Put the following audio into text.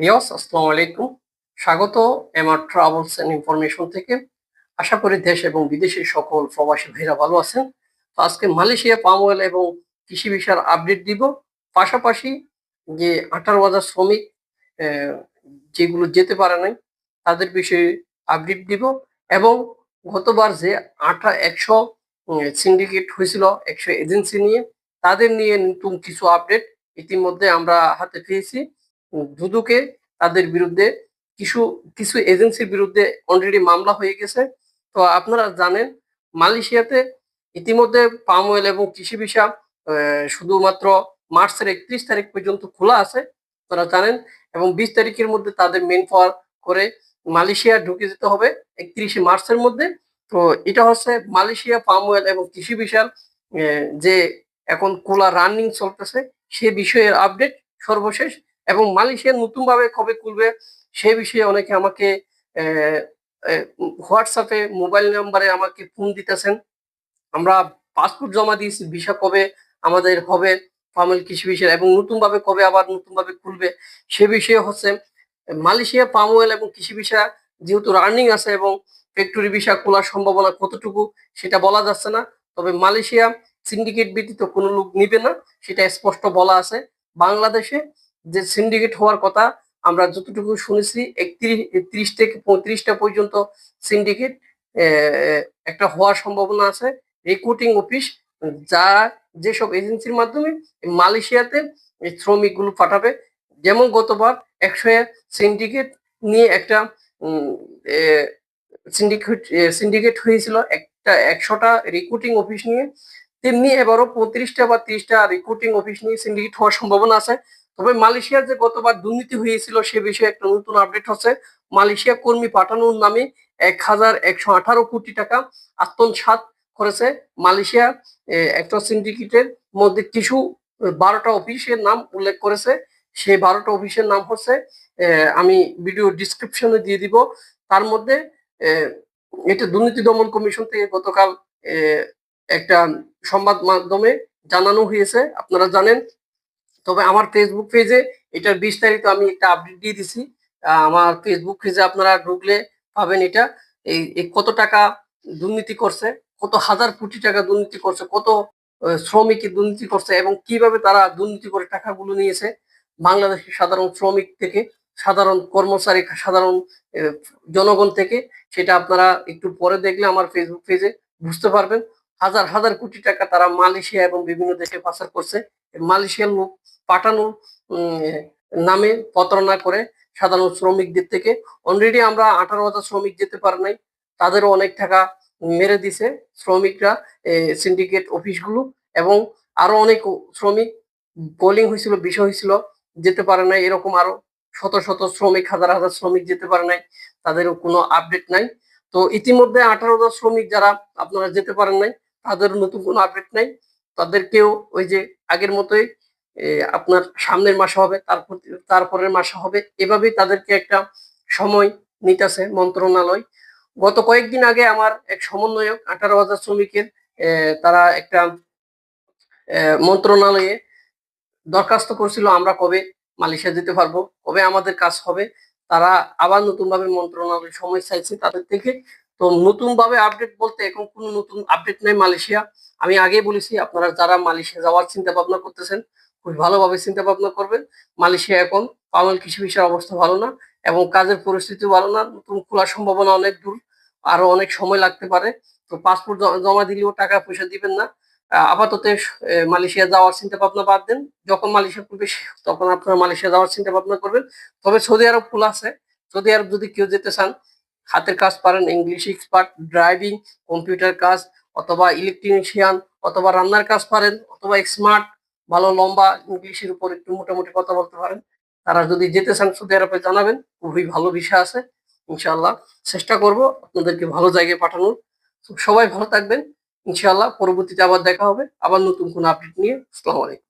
বিয়স আসসালামু আলাইকুম। স্বাগত এমআর ট্রাভেলস এন্ড ইনফরমেশন থেকে। আশা করি দেশ এবং বিদেশের সকল প্রবাসী ভাইরা ভালো আছেন। তো আজকে মালয়েশিয়া পাম অয়েল এবং কৃষি বিষয়ের আপডেট দিব। পাশাপাশি যে আঠারো হাজার শ্রমিক যেগুলো যেতে পারে নাই, তাদের বিষয়ে আপডেট দিব। এবং গতবার যে আঠা একশো সিন্ডিকেট হয়েছিল একশো এজেন্সি নিয়ে, তাদের নিয়ে নতুন কিছু আপডেট ইতিমধ্যে আমরা হাতে পেয়েছি। দুদুকে তাদের বিরুদ্ধে কিছু কিছু এজেন্সির বিরুদ্ধে অলরেডি মামলা হয়ে গেছে। তো আপনারা জানেন মালয়েশিয়াতে ইতিমধ্যে পাম অয়েল এবং কৃষি ভিসা শুধুমাত্র মার্চের একত্রিশ তারিখ পর্যন্ত খোলা আছে আপনারা জানেন এবং বিশ তারিখের মধ্যে তাদের মেন পাওয়ার করে মালয়েশিয়া ঢুকে যেতে হবে একত্রিশে মার্চের মধ্যে। তো এটা হচ্ছে মালয়েশিয়া পাম অয়েল এবং কৃষি আহ, যে এখন কোলা রানিং চলতেছে সে বিষয়ের আপডেট সর্বশেষ এবং মালয়েশিয়া নতুন ভাবে কবে খুলবে সে বিষয়ে অনেকে আমাকে হোয়াটসঅ্যাপে মোবাইল নাম্বারে আমাকে ফোন দিতেছেন। আমরা পাসপোর্ট জমা দিয়েছি ভিসা কবে আমাদের হবে ফার্মেল কৃষি বিষয়, এবং নতুন ভাবে কবে আবার নতুন ভাবে খুলবে, সে বিষয়ে হচ্ছে, মালয়েশিয়া পাম অয়েল এবং কৃষি ভিসা যেহেতু রানিং আছে এবং ফ্যাক্টরি ভিসা খোলার সম্ভাবনা কতটুকু, সেটা বলা যাচ্ছে না। তবে মালয়েশিয়া সিন্ডিকেট ব্যতীত কোনো লোক নিবে না, সেটা স্পষ্ট বলা আছে। বাংলাদেশে যে সিন্ডিকেট হওয়ার কথা আমরা যতটুকু শুনেছি, একত্রিশ ত্রিশ থেকে পঁয়ত্রিশটা পর্যন্ত সিন্ডিকেট একটা হওয়ার সম্ভাবনা আছে। রিক্রুটিং অফিস যা যেসব এজেন্সির মাধ্যমে মালয়েশিয়াতে শ্রমিকগুলো পাঠাবে, যেমন গতবার একশো সিন্ডিকেট নিয়ে একটা সিন্ডিকেট সিন্ডিকেট হয়েছিল একটা একশোটা রিক্রুটিং অফিস নিয়ে। তেমনি এবারও পঁয়ত্রিশটা বা ত্রিশটা রিক্রুটিং অফিস নিয়ে সিন্ডিকেট হওয়ার সম্ভাবনা আছে। তবে মালয়েশিয়ার যে গতবার দুর্নীতি হয়েছিল সে বিষয়ে একটা নতুন আপডেট হচ্ছে। মালয়েশিয়া কর্মী পাঠানোর নামে এক হাজার একশো আঠারো কোটি টাকা আত্মসাৎ করেছে মালয়েশিয়া। একটা সিন্ডিকেটের মধ্যে কিছু বারোটা অফিসের নাম উল্লেখ করেছে। সেই বারোটা অফিসের নাম হচ্ছে আমি ভিডিও ডিসক্রিপশনে দিয়ে দিব। তার মধ্যে এটা দুর্নীতি দমন কমিশন থেকে গতকাল একটা সংবাদ মাধ্যমে জানানো হয়েছে। আপনারা জানেন তবে আমার ফেসবুক পেজে এটার বিস্তারিত আমি একটা আপডেট দিয়ে দিছি। আমার ফেসবুক পেজে আপনারা ঢুকলে পাবেন এটা। এই কত টাকা দুর্নীতি করছে কত হাজার কোটি টাকা দুর্নীতি করছে কত আহ, শ্রমিকের দুর্নীতি করছে এবং কীভাবে তারা দুর্নীতি করে টাকাগুলো নিয়েছে। বাংলাদেশের সাধারণ শ্রমিক থেকে সাধারণ কর্মচারী সাধারণ জনগণ থেকে সেটা আপনারা একটু পরে দেখলে আমার ফেসবুক পেজে বুঝতে পারবেন। হাজার হাজার কোটি টাকা তারা মালয়েশিয়া এবং বিভিন্ন দেশে পাচার করছে। মালয়েশিয়ার লোক পাঠানো উম, নামে প্রতারণা করে সাধারণ শ্রমিকদের থেকে। অলরেডি আমরা আঠারো হাজার শ্রমিক যেতে পারে নাই। তাদেরও অনেক টাকা মেরে দিছে শ্রমিকরা সিন্ডিকেট অফিসগুলো এবং আরও অনেক শ্রমিক বোলিং হয়েছিল বিষয় হয়েছিল যেতে পারে নাই। এরকম আরও শত শত শ্রমিক হাজার হাজার শ্রমিক যেতে পারে নাই। তাদেরও কোনো আপডেট নাই। তো ইতিমধ্যে আঠারো হাজার শ্রমিক যারা আপনারা যেতে পারেন নাই তাদের নতুন কোনো আপডেট নাই। তাদেরকেও ওই যে আগের মতোই আপনার সামনের মাসে হবে, তারপর, তারপরের মাসে হবে। এভাবেই তাদেরকে একটা সময় নিতেছে মন্ত্রণালয়। গত কয়েকদিন আগে আমার এক সমন্বয়ক, আঠারো হাজার শ্রমিকের তারা একটা মন্ত্রণালয়ে দরখাস্ত করছিল, আমরা কবে মালয়েশিয়া যেতে পারব, কবে আমাদের কাজ হবে। তারা আবার নতুন ভাবে মন্ত্রণালয় সময় চাইছে তাদের থেকে। তো নতুন ভাবে আপডেট বলতে এখন কোনো নতুন আপডেট নাই মালয়েশিয়া। আমি আগেই বলেছি, আপনারা যারা মালয়েশিয়া যাওয়ার চিন্তা ভাবনা করতেছেন খুবই ভালোভাবে চিন্তা ভাবনা করবেন। মালয়েশিয়া এখন পামেল কৃষি বিষয়ের অবস্থা ভালো না এবং কাজের পরিস্থিতি ভালো না, নতুন খোলার সম্ভাবনা অনেক দূর, আরও অনেক সময় লাগতে পারে। তো পাসপোর্ট জমা দিলেও টাকা পয়সা দিবেন না। আপাতত মালয়েশিয়া যাওয়ার চিন্তা ভাবনা বাদ দেন। যখন মালয়েশিয়া খুলবে তখন আপনারা মালয়েশিয়া যাওয়ার চিন্তা ভাবনা করবেন। তবে সৌদি আরব খোলা আছে। সৌদি আরব যদি কেউ যেতে চান, হাতের কাজ পারেন ইংলিশ এক্সপার্ট ড্রাইভিং কম্পিউটার কাজ, অথবা ইলেকট্রিশিয়ান অথবা রান্নার কাজ পারেন, অথবা স্মার্ট ভালো লম্বা ইংলিশের উপর একটু মোটামুটি কথা বলতে পারেন। তারা যদি যেতে চান সৌদি আরবে জানাবেন, খুবই ভালো বিষয় আছে ইনশাল্লাহ চেষ্টা করব আপনাদেরকে ভালো জায়গায় পাঠানোর। সবাই ভালো থাকবেন, ইনশাআল্লাহ। পরবর্তীতে আবার দেখা হবে, আবার নতুন কোনো আপডেট নিয়ে। আসসালামু আলাইকুম।